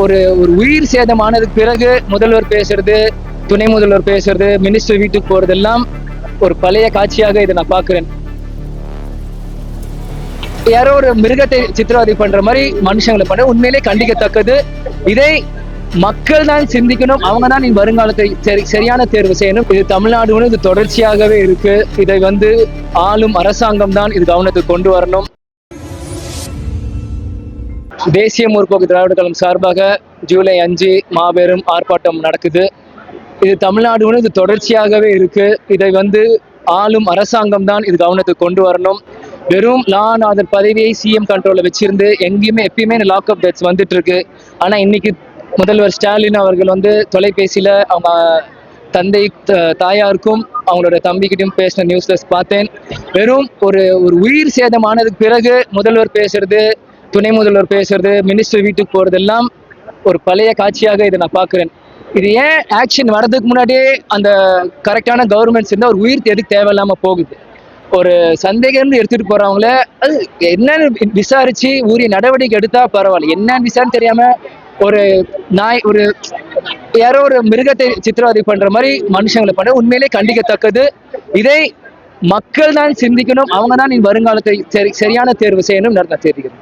ஒரு ஒரு உயிர் சேதமானதுக்கு பிறகு முதல்வர் பேசுறது துணை முதல்வர் பேசுறது மினிஸ்டர் வீட்டுக்கு போறதெல்லாம் ஒரு பழைய காட்சியாக இதை நான் பாக்குறேன் யாரோ ஒரு மிருகத்தை சித்திரவதை பண்ற மாதிரி மனுஷங்களை பண்ண உண்மையிலே கண்டிக்கத்தக்கது. இதை மக்கள் தான் சிந்திக்கணும் அவங்க தான் இந்த வருங்காலத்தை சரி சரியான தேர்வு செய்யணும். இது தமிழ்நாடு இது தொடர்ச்சியாகவே இருக்கு. இதை வந்து ஆளும் அரசாங்கம் தான் இது கவனத்துக்கு கொண்டு வரணும். தேசிய முற்போக்கு திராவிட கழகம் சார்பாக ஜூலை அஞ்சு மாபெரும் ஆர்ப்பாட்டம் நடக்குது. இது தமிழ்நாடு இது தொடர்ச்சியாகவே இருக்கு. இதை வந்து ஆளும் அரசாங்கம் தான் இது கவனத்துக்கு கொண்டு வரணும். வெறும் நான் அதன் பதவியை சிஎம் கண்ட்ரோலில் வச்சிருந்து எங்கேயுமே எப்பயுமே லாக்அப் டேட்ஸ் வந்துட்டு இருக்கு. ஆனா இன்னைக்கு முதல்வர் ஸ்டாலின் அவர்கள் வந்து தொலைபேசியில அவங்க தந்தை த- தாயாருக்கும் அவங்களோட தம்பிக்கிட்டையும் பேசின நியூஸ்ல பார்த்தேன் வெறும் ஒரு ஒரு உயிர் சேதமானதுக்கு பிறகு முதல்வர் பேசுறது துணை முதல்வர் பேசுறது மினிஸ்டர் வீட்டுக்கு போறதெல்லாம் ஒரு பழைய காட்சியாக இதை நான் பார்க்குறேன். இது ஏன் ஆக்ஷன் வர்றதுக்கு முன்னாடியே அந்த கரெக்டான கவர்மெண்ட்ஸ் இருந்தால் ஒரு உயிர் எதுக்கு தேவையில்லாம போகுது? ஒரு சந்தேகம்னு எடுத்துட்டு போறவங்கள அது என்னன்னு விசாரிச்சு உரிய நடவடிக்கை எடுத்தா பரவாயில்ல. என்னன்னு விசாரிச்சு தெரியாம ஒரு நாய் ஒரு யாரோ ஒரு மிருகத்தை சித்திரவதை பண்ற மாதிரி மனுஷங்களை பண்ண உண்மையிலே கண்டிக்கத்தக்கது. இதை மக்கள் தான் சிந்திக்கணும். அவங்க தான் வருங்காலத்தை சரி சரியான தேர்வு செய்யணும். நான் தெரிவிக்கிறேன்.